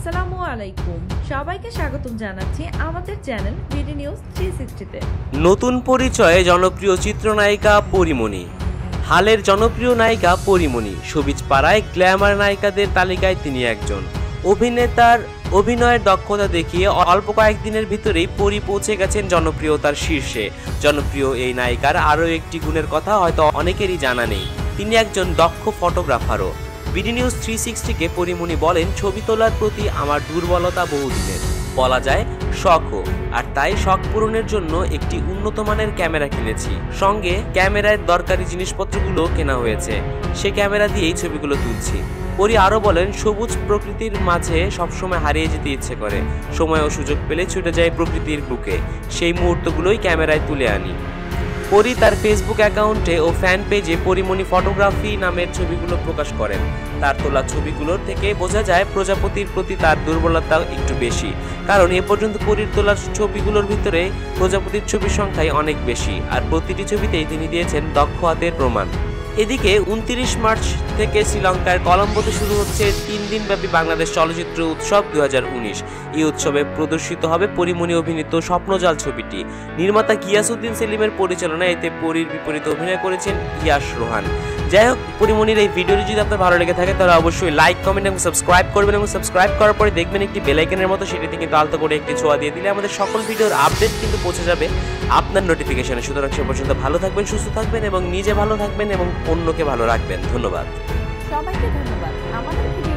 আসসালামু আলাইকুম। সবাইকে স্বাগতম জানাচ্ছি আমাদের চ্যানেল বিডি নিউজ থ্রি সিক্সটিতে। নতুন পরিচয়ে জনপ্রিয় চিত্রনায়িকা পরিমণি। হালের জনপ্রিয় নায়িকা পরিমণি। সবিজ পাড়ায় গ্ল্যামার নায়িকাদের তালিকায় তিনি একজন। অভিনেতার অভিনয়ের দক্ষতা দেখিয়ে অল্প কয়েকদিনের ভিতরেই পরি পৌঁছে গেছেন জনপ্রিয়তার শীর্ষে। জনপ্রিয় এই নায়িকার আরও একটি গুণের কথা হয়তো অনেকেরই জানা নেই। তিনি একজন দক্ষ ফটোগ্রাফারও। বিডি নিউজ থ্রি সিক্সটিকে পরিমণি বলেন, ছবি তোলার প্রতি আমার দুর্বলতা বহুদিনের। বলা যায়, শখও। আর তাই শখ পূরণের জন্য একটি উন্নত মানের ক্যামেরা কিনেছি। সঙ্গে ক্যামেরায় দরকারি জিনিসপত্রগুলো কেনা হয়েছে। সে ক্যামেরা দিয়েই ছবিগুলো তুলছি। পরি আরও বলেন, সবুজ প্রকৃতির মাঝে সবসময় হারিয়ে যেতে ইচ্ছে করে। সময় ও সুযোগ পেলে ছুটে যায় প্রকৃতির বুকে। সেই মুহূর্তগুলোই ক্যামেরায় তুলে আনি। পরি তার ফেসবুক অ্যাকাউন্টে ও ফ্যান পেজে পরিমণি ফটোগ্রাফি নামের ছবিগুলো প্রকাশ করেন। তার তোলা ছবিগুলোর থেকে বোঝা যায় প্রজাপতির প্রতি তার দুর্বলতা একটু বেশি। কারণ এ পর্যন্ত পরীর তোলা ছবিগুলোর ভিতরে প্রজাপতির ছবির সংখ্যাই অনেক বেশি। আর প্রতিটি ছবিতেই তিনি দিয়েছেন দক্ষ হাতের প্রমাণ। এদিকে উনত্রিশ মার্চ থেকে শ্রীলঙ্কার কলম্বোতে শুরু হচ্ছে তিন দিনব্যাপী বাংলাদেশ চলচ্চিত্র উৎসব দু হাজার উনিশ। এই উৎসবে প্রদর্শিত হবে পরিমণি অভিনীত স্বপ্নজাল ছবিটি। নির্মাতা গিয়াসউদ্দিন সেলিমের পরিচালনায় এতে পরীর বিপরীতে অভিনয় করেছেন ইয়াশ রোহান। যাই হোক, পরিমণির এই ভিডিওটি যদি আপনার ভালো লেগে থাকে, তাহলে অবশ্যই লাইক, কমেন্ট এবং সাবস্ক্রাইব করবেন এবং সাবস্ক্রাইব করার পরে দেখবেন একটি বেলাইকনের মতো সেটিতে কিন্তু আলতো করে একটি ছোঁয়া দিয়ে দিলে আমাদের সকল ভিডিওর আপডেট কিন্তু পৌঁছে যাবে। আপনার নোটিফিকেশনে সুতরাং সে পর্যন্ত ভালো থাকবেন, সুস্থ থাকবেন এবং নিজে ভালো থাকবেন এবং অন্যকে ভালো রাখবেন। ধন্যবাদ। সবাইকে ধন্যবাদ। আমাদের